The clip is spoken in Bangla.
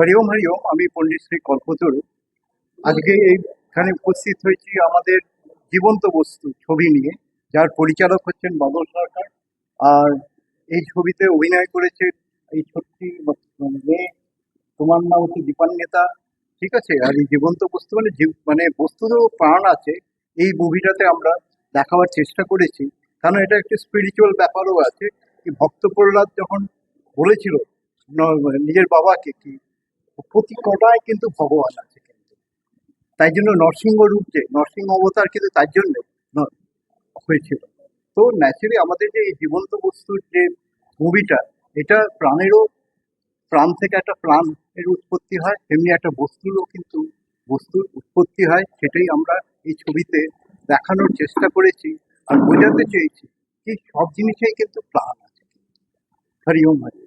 হরিওম হরিওম আমি পণ্ডিত শ্রী কল্পতরু। আজকে এইখানে উপস্থিত হয়েছি আমাদের জীবন্ত বস্তু ছবি নিয়ে, যার পরিচালক হচ্ছেন বাদল সরকার। আর এই ছবিতে অভিনয় করেছে এই ছোট্টি মানে মেয়ে তোমার নাম হচ্ছে দীপান্বিতা। ঠিক আছে? আর এই জীবন্ত বস্তু মানে মানে বস্তুরও প্রাণ আছে। এই মুভিটাতে আমরা দেখাবার চেষ্টা করেছি। কারণ এটা একটা স্পিরিচুয়াল ব্যাপারও আছে। ভক্ত প্রহ্লাদ যখন বলেছিল নিজের বাবাকে কি প্রতি কটায় কিন্তু ভগবান আছে কিন্তু। তাই জন্য নরসিংহ রূপ যে নরসিংহ অবতার কিন্তু তার জন্য হয়েছিল। তো ন্যাচারালি আমাদের যে এই জীবন্ত বস্তুর যে মুভিটা এটা প্রাণেরও প্রাণ থেকে একটা প্রাণ এর উৎপত্তি হয়, তেমনি একটা বস্তুরও কিন্তু বস্তুর উৎপত্তি হয়, সেটাই আমরা এই ছবিতে দেখানোর চেষ্টা করেছি আর বোঝাতে চেয়েছি কি সব জিনিসেই কিন্তু প্রাণ আছে। হরি ওম হরি।